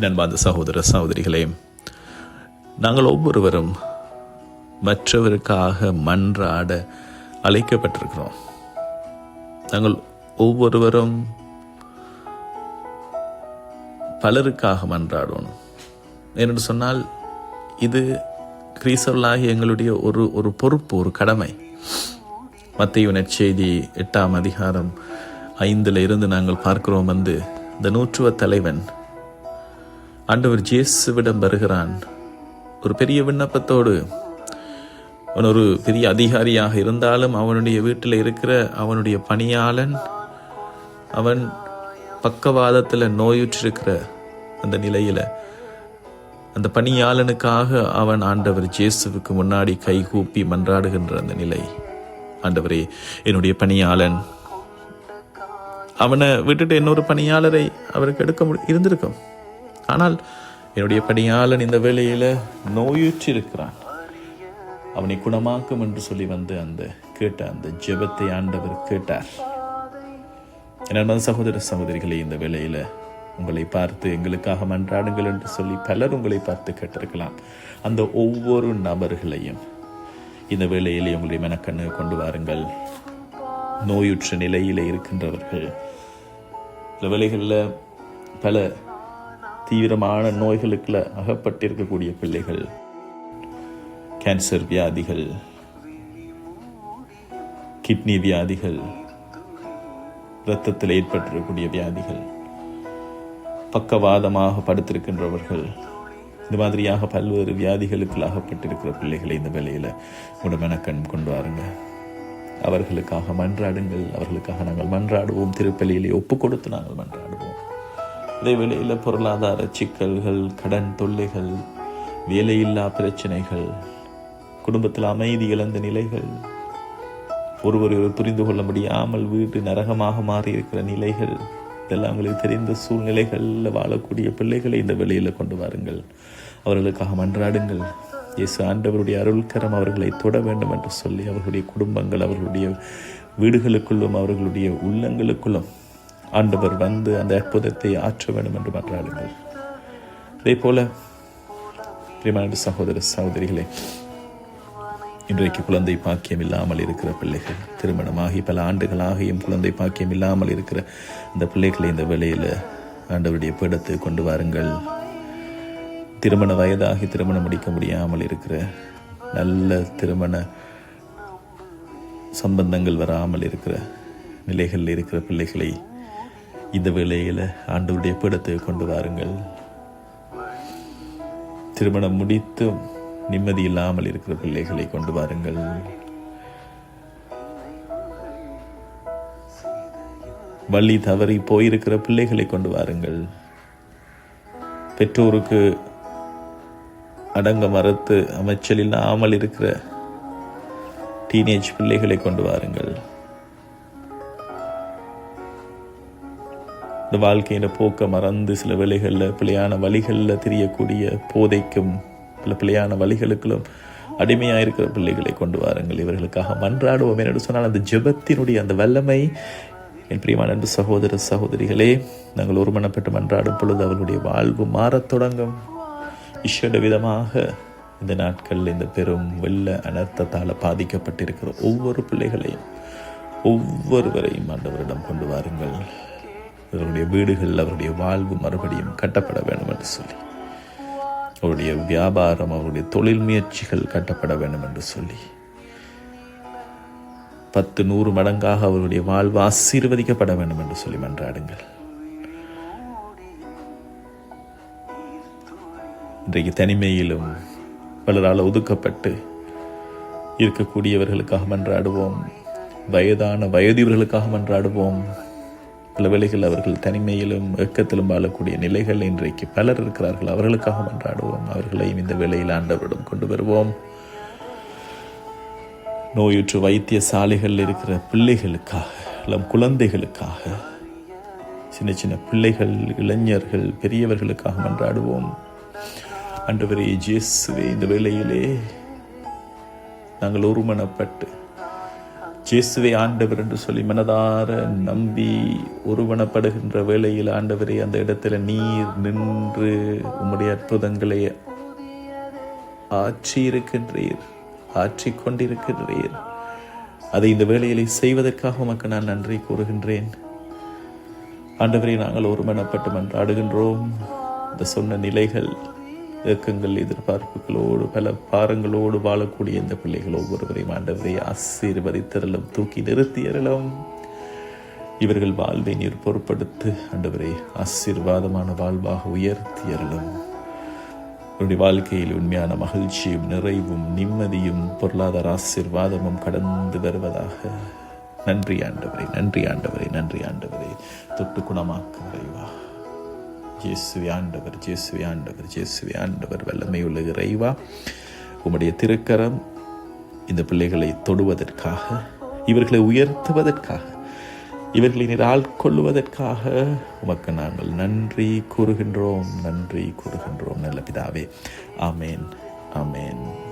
நண்பார்ந்த சகோதர சகோதரிகளே நாங்கள் ஒவ்வொருவரும் மற்றவருக்காக மன்றாட அழைக்கப்பட்டிருக்கிறோம். நாங்கள் ஒவ்வொருவரும் பலருக்காக மன்றாடணும் என்று சொன்னால் இது கிறிஸ்தவர்களாகி எங்களுடைய ஒரு ஒரு பொறுப்பு ஒரு கடமை. மத்திய நற்செய்தி எட்டாம் அதிகாரம் ஐந்தில் இருந்து நாங்கள் பார்க்கிறோம் வந்து இந்த நூற்றுவ தலைவன் ஆண்டவர் ஜேசுவிடம் வருகிறான். ஒரு பெரிய விண்ணப்பத்தோடு அவன் ஒரு பெரிய அதிகாரியாக இருந்தாலும் அவனுடைய வீட்டில் இருக்கிற அவனுடைய பணியாளன் அவன் பக்கவாதத்தில் நோயுற்றிருக்கிற அந்த நிலையில் அந்த பணியாளனுக்காக அவன் ஆண்டவர் ஜேசுவுக்கு முன்னாடி கைகூப்பி மன்றாடுகின்ற அந்த நிலை. ஆண்டவரே என்னுடைய பணியாளன் அவனை விட்டுட்டு இன்னொரு பணியாளரை அவருக்கு எடுக்க முடி இருந்திருக்கும். ஆனால் என்னுடைய பணியாளன் இந்த வேலையில் நோயுற்று இருக்கிறான் அவனை குணமாக்கும் என்று சொல்லி வந்து அந்த கேட்ட அந்த ஜெபத்தை ஆண்டவர் கேட்டார். என்ன சகோதர சகோதரிகளை இந்த வேலையில் உங்களை பார்த்து எங்களுக்காக மன்றாடுங்கள் என்று சொல்லி பலர் உங்களை பார்த்து கேட்டிருக்கலாம். அந்த ஒவ்வொரு நபர்களையும் இந்த வேளையிலே உங்களை மெனக்கண்ணு கொண்டு வாருங்கள். நோயுற்ற நிலையில் இருக்கின்றவர்கள். இந்த வேலைகளில் பல தீவிரமான நோய்களுக்குள்ள அகப்பட்டிருக்கக்கூடிய பிள்ளைகள் கேன்சர் வியாதிகள் கிட்னி வியாதிகள் இரத்தத்தில் ஏற்பட்டிருக்கக்கூடிய வியாதிகள் பக்கவாதமாக படுத்திருக்கின்றவர்கள் இந்த மாதிரியாக பல்வேறு வியாதிகளுக்கு அகப்பட்டிருக்கிற பிள்ளைகளை இந்த வேலையில் உடமெனக்கண் கொண்டு வாருங்க. அவர்களுக்காக மன்றாடுங்கள். அவர்களுக்காக நாங்கள் மன்றாடுவோம். திருப்பலியிலே ஒப்பு கொடுத்து நாங்கள் மன்றாடுவோம். அதே வேளையில் பொருளாதார சிக்கல்கள் கடன் தொல்லைகள் வேலையில்லா பிரச்சனைகள் குடும்பத்தில் அமைதி இழந்த நிலைகள் ஒருவர் புரிந்து கொள்ள முடியாமல் வீடு நரகமாக மாறியிருக்கிற நிலைகள் இதெல்லாம் உங்களுக்கு தெரிந்த சூழ்நிலைகளில் வாழக்கூடிய பிள்ளைகளை இந்த வெளியில் கொண்டு வாருங்கள். அவர்களுக்காக மன்றாடுங்கள். இயேசு ஆண்டவருடைய அருள்கரம் அவர்களை தொட வேண்டும் என்று சொல்லி அவர்களுடைய குடும்பங்கள் அவர்களுடைய வீடுகளுக்குள்ளும் அவர்களுடைய உள்ளங்களுக்குள்ளும் ஆண்டவர் வந்து அந்த அற்புதத்தை ஆற்ற வேண்டும் என்று மன்றாடுங்கள். அதே போல பிரிமான சகோதர சகோதரிகளே இன்றைக்கு குழந்தை பாக்கியம் இல்லாமல் இருக்கிற பிள்ளைகள் திருமணமாகி பல ஆண்டுகளாகியும் குழந்தை பாக்கியம் இல்லாமல் இருக்கிற இந்த பிள்ளைகளை இந்த வேலையில் ஆண்டவருடைய பீடத்தை கொண்டு வாருங்கள். திருமண வயதாகி திருமணம் முடிக்க முடியாமல் இருக்கிற நல்ல திருமண சம்பந்தங்கள் வராமல் இருக்கிற நிலைகளில் இருக்கிற பிள்ளைகளை இந்த வேளையில் ஆண்டவருடைய பீடத்தை கொண்டு வாருங்கள். திருமணம் முடித்தும் நிம்மதி இல்லாமல் இருக்கிற பிள்ளைகளை கொண்டு வாருங்கள். வள்ளி தவறி போயிருக்கிற பிள்ளைகளை கொண்டு வாருங்கள். பெற்றோருக்கு அடங்க மறுத்து அமைச்சல் இல்லாமல் இருக்கிற டீனேஜ் பிள்ளைகளை கொண்டு வாருங்கள். இந்த வாழ்க்கையின் போக்க மறந்து சில வேலைகளில் பிழையான வழிகளில் தெரியக்கூடிய போதைக்கும் பல பிழையான வழிகளுக்கும் அடிமையாக இருக்கிற பிள்ளைகளை கொண்டு வாருங்கள். இவர்களுக்காக மன்றாடுவோம். என்று சொன்னால் அந்த ஜெபத்தினுடைய அந்த வல்லமை என் பிரியமான அன்பு சகோதர சகோதரிகளே நாங்கள் ஒருமனப்பட்டு மன்றாடும் பொழுது அவர்களுடைய வாழ்வு மாறத் தொடங்கும். இஷ்ட விதமாக இந்த நாட்களில் இந்த பெரும் வெள்ள அனர்த்தத்தால் பாதிக்கப்பட்டிருக்கிற ஒவ்வொரு பிள்ளைகளையும் ஒவ்வொருவரையும் ஆண்டவரிடம் கொண்டு வாருங்கள். அவருடைய வீடுகள் அவருடைய வாழ்வு மறுபடியும் கட்டப்பட வேண்டும் என்று சொல்லி. அவருடைய வியாபாரம் அவருடைய தொழில் முயற்சிகள் கட்டப்பட வேண்டும் என்று சொல்லி. பத்து நூறு மடங்காக அவருடைய வாழ்வு ஆசீர்வதிக்கப்பட வேண்டும் என்று சொல்லி மன்றாடுங்கள். இன்றைக்கு தனிமையிலும் பலரால் ஒதுக்கப்பட்டு இருக்கக்கூடியவர்களுக்காக மன்றாடுவோம். வயதான வயதியவர்களுக்காக மன்றாடுவோம். பல வேளைகள் அவர்கள் தனிமையிலும் ஏக்கத்திலும் வாழக்கூடிய நிலைகள் இன்றைக்கு பலர் இருக்கிறார்கள். அவர்களுக்காக மன்றாடுவோம். அவர்களையும் இந்த வேளையில் ஆண்டவரிடம் கொண்டு வருவோம். நோயுற்று வைத்தியசாலைகளில் இருக்கிற பிள்ளைகளுக்காக இளம் குழந்தைகளுக்காக சின்ன சின்ன பிள்ளைகள் இளைஞர்கள் பெரியவர்களுக்காக மன்றாடுவோம். ஆண்டவரே ஜேசுவே இந்த வேளையிலே நாங்கள் ஒருமனப்பட்டு ஜேசுவை ஆண்டவர் என்று சொல்லி மனதார நம்பி ஒருவனப்படுகின்ற வேளையில் ஆண்டவரே அந்த இடத்துல நீர் நின்று உம்முடைய அற்புதங்களை ஆட்சி இருக்கின்றீர் ஆற்றி கொண்டிருக்கின்றீர். அதை இந்த வேளையிலே செய்வதற்காக உமக்கு நான் நன்றி கூறுகின்றேன். ஆண்டவரை நாங்கள் ஒருமனப்பட்டு மன்றாடுகின்றோம். இந்த சொன்ன நிலைகள் ஏக்கங்கள் எதிர்பார்ப்புகளோடு பல பாரங்களோடு வாழக்கூடிய இந்த பிள்ளைகள் ஒவ்வொருவரையும் ஆண்டவரை ஆசீர்வதித்தரலும் தூக்கி நிறுத்தியறலும் இவர்கள் வாழ்வை நீர் பொருட்படுத்து ஆண்டவரை ஆசீர்வாதமான வாழ்வாக உயர்த்தியறலும் உன்னுடைய வாழ்க்கையில் உண்மையான மகிழ்ச்சியும் நிறைவும் நிம்மதியும் பொருளாதார ஆசீர்வாதமும் கடந்து வருவதாக. நன்றி ஆண்டவரை நன்றி ஆண்டவரே நன்றி ஆண்டவரே. தொட்டு குணமாக்க விரைவாக இயேசுவே ஆண்டவர் இயேசுவே ஆண்டவர் இயேசுவே ஆண்டவர் வல்லமையுள்ள இறைவா உம்முடைய திருக்கரம் இந்த பிள்ளைகளை தொடுவதற்காக இவர்களை உயர்த்துவதற்காக இவர்களை நீர் ஆட்கொள்வதற்காக உமக்கு நாங்கள் நன்றி கூறுகின்றோம் நன்றி கூறுகின்றோம் நல்ல பிதாவே. ஆமேன் ஆமேன்.